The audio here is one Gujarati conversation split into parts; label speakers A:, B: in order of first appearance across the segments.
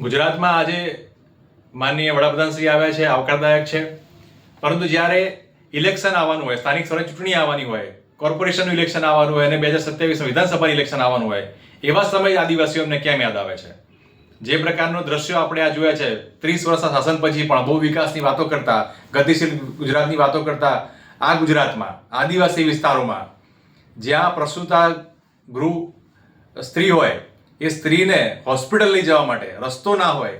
A: ગુજરાતમાં આજે માનનીય વડાપ્રધાન શ્રી આવ્યા છે, આવકારદાયક છે. પરંતુ જ્યારે ઇલેક્શન આવવાનું હોય, સ્થાનિક સ્વરાજ ચૂંટણી આવવાની હોય, કોર્પોરેશનનું ઇલેક્શન આવવાનું હોય અને બે હજાર સત્યાવીસ વિધાનસભાનું ઇલેક્શન આવવાનું હોય, એવા સમયે આદિવાસીઓને કેમ યાદ આવે છે? જે પ્રકારનો દ્રશ્યો આપણે આ જોયા છે, ત્રીસ વર્ષના શાસન પછી પણ બહુ વિકાસની વાતો કરતા, ગતિશીલ ગુજરાતની વાતો કરતા, આ ગુજરાતમાં, આદિવાસી વિસ્તારોમાં, જ્યાં પ્રસૂતા ગૃહ સ્ત્રી હોય એ સ્ત્રીને હોસ્પિટલ લઈ જવા માટે રસ્તો ના હોય,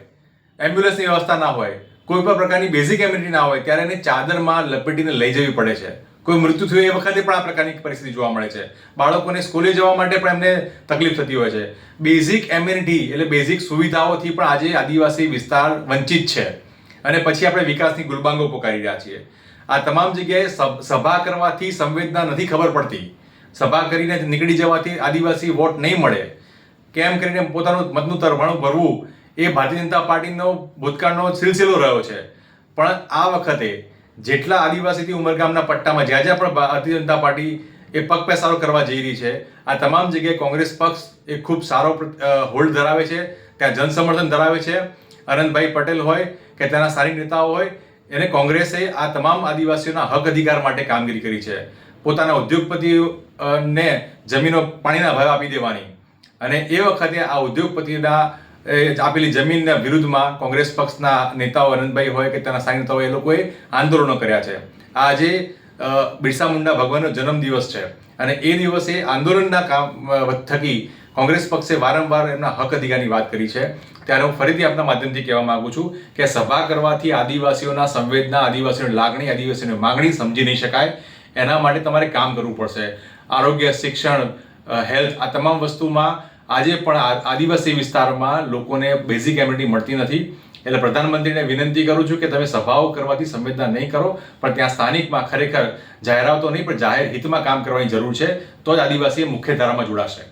A: એમ્બ્યુલન્સની વ્યવસ્થા ના હોય, કોઈ પણ પ્રકારની બેઝિક એમ્યુનિટી ના હોય, ત્યારે એને ચાદરમાં લપેટીને લઈ જવી પડે છે. કોઈ મૃત્યુ થયું એ વખતે પણ આ પ્રકારની પરિસ્થિતિ જોવા મળે છે. બાળકોને સ્કૂલે જવા માટે પણ એમને તકલીફ થતી હોય છે. બેઝિક એમ્યુનિટી એટલે બેઝિક સુવિધાઓથી પણ આજે આદિવાસી વિસ્તાર વંચિત છે. અને પછી આપણે વિકાસની ગુલબાંગો પોકારી રહ્યા છીએ. આ તમામ જગ્યાએ સભ- કરવાથી સંવેદના નથી ખબર પડતી. સભા કરીને નીકળી જવાથી આદિવાસી વોટ નહીં મળે. કેમ કરીને પોતાનું મતનું તરફાણું ભરવું એ ભારતીય જનતા પાર્ટીનો ભૂતકાળનો સિલસિલો રહ્યો છે. પણ આ વખતે જેટલા આદિવાસીથી ઉમરગામના પટ્ટામાં જ્યાં જ્યાં પણ ભારતીય જનતા પાર્ટી એ પગ પેસારો કરવા જઈ રહી છે, આ તમામ જગ્યાએ કોંગ્રેસ પક્ષ એ ખૂબ સારો હોલ્ડ ધરાવે છે, ત્યાં જનસમર્થન ધરાવે છે. અનંતભાઈ પટેલ હોય કે ત્યાંના સ્થાનિક નેતાઓ હોય, એને કોંગ્રેસે આ તમામ આદિવાસીઓના હક અધિકાર માટે કામગીરી કરી છે. પોતાના ઉદ્યોગપતિઓને જમીનો પાણીના ભાવ આપી દેવાની. અને એ વખતે આ ઉદ્યોગપતિના આપેલી જમીનના વિરુદ્ધમાં કોંગ્રેસ પક્ષના નેતાઓ અનંતભાઈ હોય કે તેના સ્થાનિક નેતાઓ એ લોકોએ આંદોલનો કર્યા છે. આજે બિરસા મુંડા ભગવાનનો જન્મદિવસ છે. અને એ દિવસે આંદોલનના કામ થકી કોંગ્રેસ પક્ષે વારંવાર એમના હક અધિકારની વાત કરી છે. ત્યારે હું ફરીથી આપના માધ્યમથી કહેવા માંગુ છું કે સભા કરવાથી આદિવાસીઓના સંવેદના, આદિવાસીઓની લાગણી, આદિવાસીઓની માંગણી સમજી નહીં શકાય. એના માટે તમારે કામ કરવું પડશે. આરોગ્ય, શિક્ષણ હેલ્થ આ તમામ વસ્તુમાં આજે પણ આદિવાસી વિસ્તારમાં લોકોને બેઝિક એમ્યુનિટી મળતી નથી. એટલે પ્રધાનમંત્રીને વિનંતી કરું છું કે તમે સભાઓ કરવાથી સંવેદના નહીં કરો, પણ ત્યાં સ્થાનિકમાં ખરેખર જાહેરાતો નહીં, પણ જાહેર હિતમાં કામ કરવાની જરૂર છે. તો જ આદિવાસી મુખ્ય ધારામાં જોડાશે.